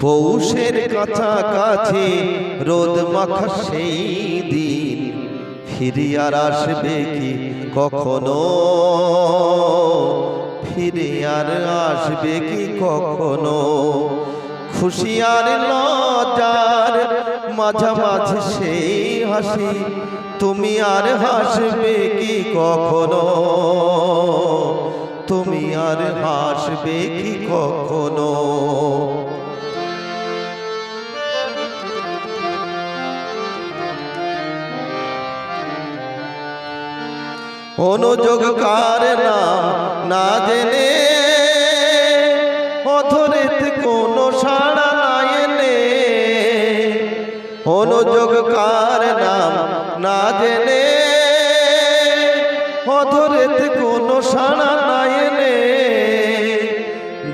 পৌষের কাছাকাছি রোদ মাখা সেই দিন। ফিরে আর আসবে কি কখনো? ফিরিয়ার আসবে কি কখনো? খুশিয়ার লজার মাঝামাঝি সেই হাসি, তুমি আর হাসবে কি কখনো? তুমি আর হাসবে কি কখনো? অনুযোগ কার নাম না জেনে অধরেতে কোনো সাড়া নাই এনে। অনুযোগ কার নাম? না জেনে অধরেতে কোনো সাড়া নাই এনে।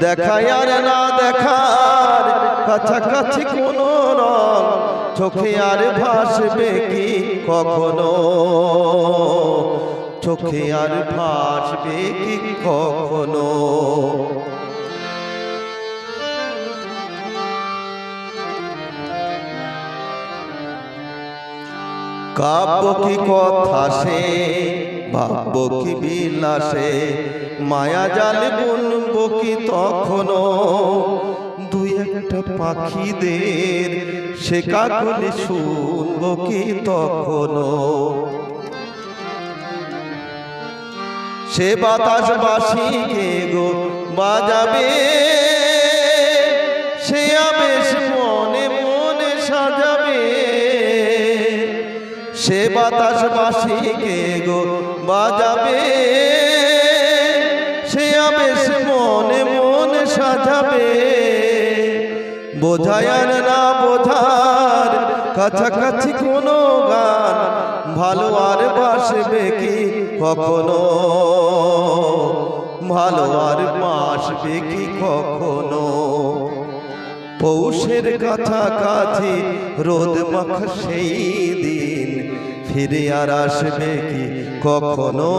দেখায় আর না দেখার কাছাকাছি কোনো রং। চোখে আর ভাসবে কি কখনো? চোখে আর ভাসবে কি কখনো? কাব্য কি কথা সে, ভাব্য কি বিলাসে? মায়া জাল বুনব কি তখনো? দুই একটা পাখিদের সে কাকলি শুনব কি তখনো? সে বাতাস বাসি কে গো বাজাবে? সে আবেশ মনে মনে সাজাবে। সে বাতাস বাসি কে গো বাজাবে? সে আবেশ মনে মনে সাজাবে। বোঝায় না বোঝার কাছাকাছি কোনো গান ভালো আর বাসবে কি? কখনো ভালো আর বাসবে কি কখনো। পৌষের কাছাকাছি রোদ মাখা সেই দিন, ফিরে আর আসবে কি কখনো?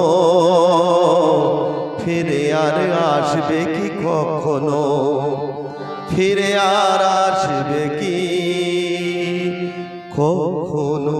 ফিরে আর আসবে কি কখনো? ফিরে আর আসবে কি কখনো?